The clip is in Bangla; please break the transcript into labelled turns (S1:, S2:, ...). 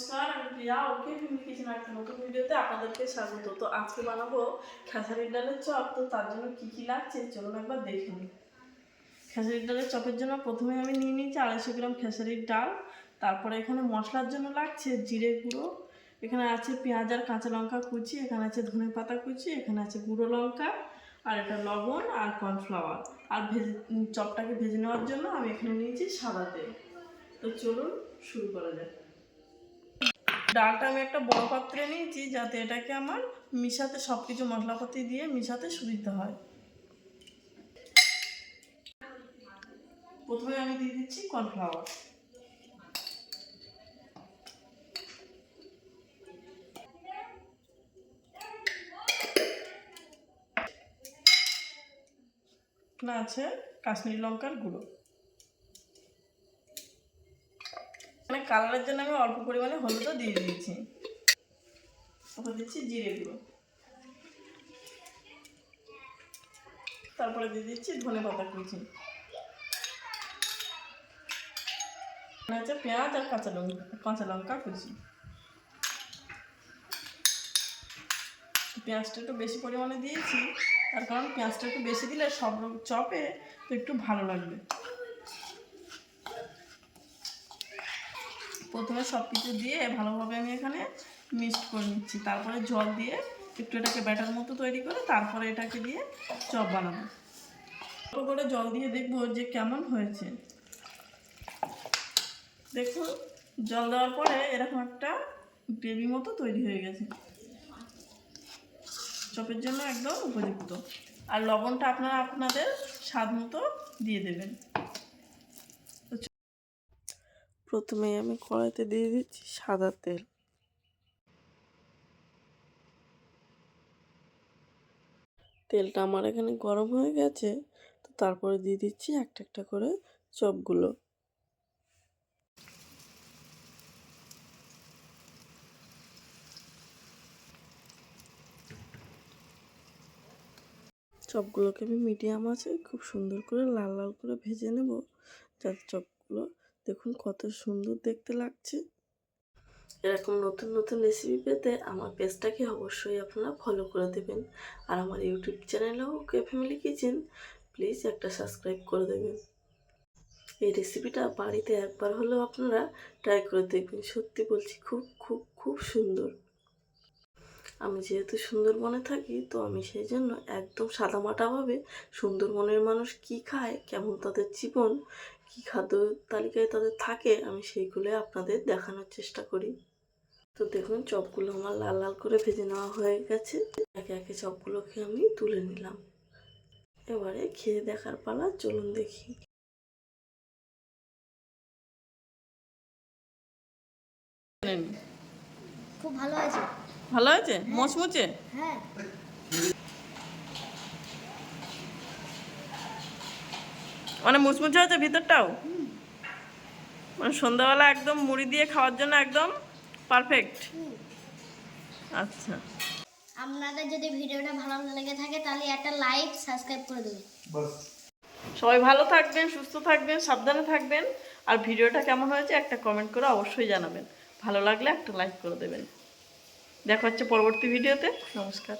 S1: নমস্কার, আমি প্রিয়া। ওকে ফ্যামিলি কিচেন একটা নতুন ভিডিওতে আপনাদেরকে স্বাগত। তো আজকে বানাবো খেসারির ডালের চপ। তো তার জন্য কী কী লাগছে, চলুন একবার দেখে নিই। খেসারির ডালের চপের জন্য প্রথমে আমি নিয়ে নিয়েছি আড়াইশো গ্রাম খেসারির ডাল। তারপরে এখানে মশলার জন্য লাগছে জিরে গুঁড়ো। এখানে আছে পেঁয়াজ আর কাঁচা লঙ্কা কুচি, এখানে আছে ধনে পাতা কুচি, এখানে আছে গুঁড়ো লঙ্কা, আর এটা লবণ আর কর্নফ্লাওয়ার। আর ভেজে, চপটাকে ভেজে নেওয়ার জন্য আমি এখানে নিয়েছি সাদা তেল। তো চলুন শুরু করা যাক। ডালটা আমি একটা বড় পাত্রে নিয়েছি যাতে এটাকে আমার মিশাতে সব কিছু মশলাপাতি দিয়ে মিশাতে সুবিধা হয়। প্রথমে আমি দিয়ে দিচ্ছি কর্নফ্লাওয়ার। আছে কাশ্মীরি লঙ্কার গুঁড়ো। এখানে কালারের জন্য আমি অল্প পরিমাণে হলুদও দিয়ে দিয়েছি। তারপর দিচ্ছি জিরে গুঁড়ো। তারপরে দিয়ে দিচ্ছি ধনে পাতা কুচি। আছে পেঁয়াজ আর কাঁচা লঙ্কা কাঁচা লঙ্কা কুচি। পেঁয়াজটা একটু বেশি পরিমাণে দিয়েছি, তার কারণ পেঁয়াজটা একটু বেশি দিলে সব চপে তো একটু ভালো লাগবে। প্রথমে সব কিছু দিয়ে ভালোভাবে আমি এখানে মিক্সড করে নিচ্ছি। তারপরে জল দিয়ে একটু এটাকে ব্যাটার মতো তৈরি করে তারপরে এটাকে দিয়ে চপ বানাবো। অল্প করে জল দিয়ে দেখব যে কেমন হয়েছে। দেখুন, জল দেওয়ার পরে এরকম একটা গ্রেভি মতো তৈরি হয়ে গেছে। চপের জন্য একদম উপযুক্ত। আর লবণটা আপনারা আপনাদের স্বাদ মতো দিয়ে দেবেন। প্রথমে আমি কড়াইতে দিয়ে দিচ্ছি সাদা তেল। তেলটা আমার এখানে গরম হয়ে গেছে, তো তারপরে দিয়ে দিচ্ছি একটা একটা করে চপগুলো। চপগুলোকে আমি মিডিয়াম আছে খুব সুন্দর করে লাল লাল করে ভেজে নেব, যাতে চপগুলো দেখুন কত সুন্দর দেখতে লাগছে। এরকম নতুন নতুন রেসিপি পেতে আমার পেজটাকে অবশ্যই আপনারা ফলো করে দেবেন। আর আমার ইউটিউব চ্যানেলেও কে ফ্যামিলি কিচেন প্লিজ একটা সাবস্ক্রাইব করে দেবেন। এই রেসিপিটা বাড়িতে একবার হলেও আপনারা ট্রাই করে দেখবেন। সত্যি বলছি, খুব খুব খুব সুন্দর। আমি যেহেতু সুন্দরবনে থাকি, তো আমি সেই জন্য একদম সাদামাটাভাবে সুন্দরবনের মানুষ কি খায়, কেমন তাদের জীবন, কি খাদ্য তালিকায় তাদের থাকে, আমি সেইগুলো আপনাদের দেখানোর চেষ্টা করি। তো দেখুন, চপগুলো আমার লাল লাল করে ভেজে নেওয়া হয়ে গেছে। একে একে চপগুলোকে আমি তুলে নিলাম। এবারে খেয়ে দেখার পালা, চলুন দেখি।
S2: খুব ভালো আছে
S1: ভালো আছে মচমুচে?
S2: হ্যাঁ।
S1: মানে মুচমুচে হয়েছে ভিতরটাও? মানে সন্ধ্যাবেলা একদম মুড়ি দিয়ে খাওয়ার জন্য একদম পারফেক্ট? আচ্ছা।
S2: আপনাদের যদি ভিডিওটা ভালো লেগে থাকে তাহলে একটা লাইক সাবস্ক্রাইব করে দেবেন।
S1: সবাই ভালো থাকবেন সুস্থ থাকবেন সাবধানে থাকবেন। আর ভিডিওটা কেমন হয়েছে একটা কমেন্ট করে অবশ্যই জানাবেন। ভালো লাগলে একটা লাইক করে দেবেন। দেখা হচ্ছে পরবর্তী ভিডিওতে। নমস্কার।